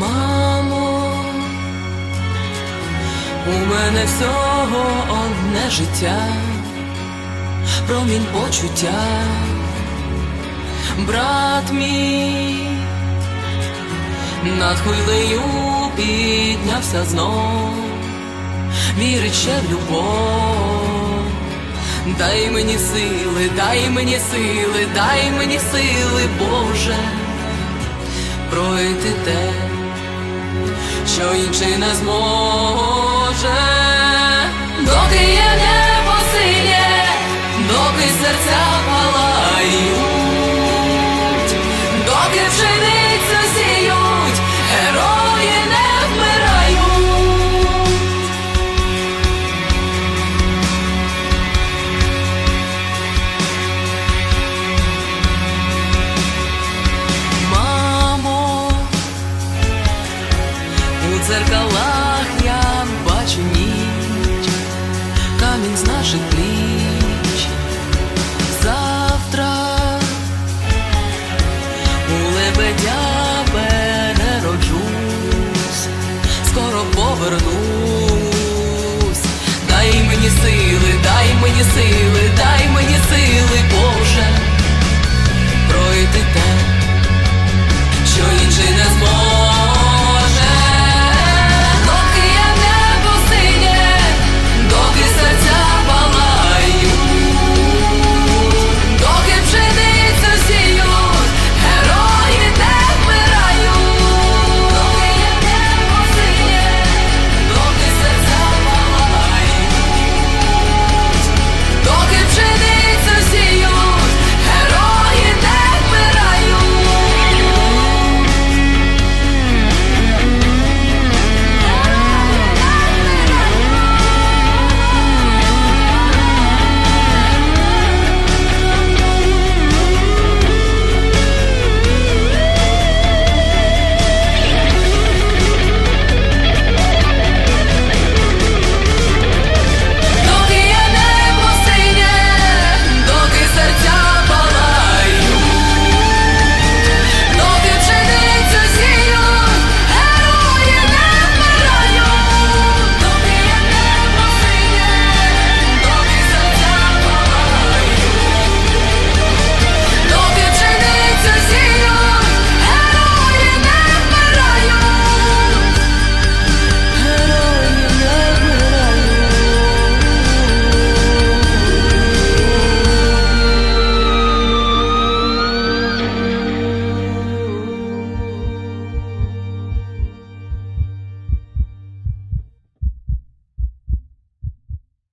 мамо, у мене всього одне життя, промінь почуття, брат мій, над хвилею піднявся знов, вірить ще в любов, дай мені сили, дай мені сили, дай мені сили, Боже. Пройти те що інший не зможе, зеркалах я бачу ніч, камінь з наших пліч. Завтра у лебедя перероджусь, скоро повернусь.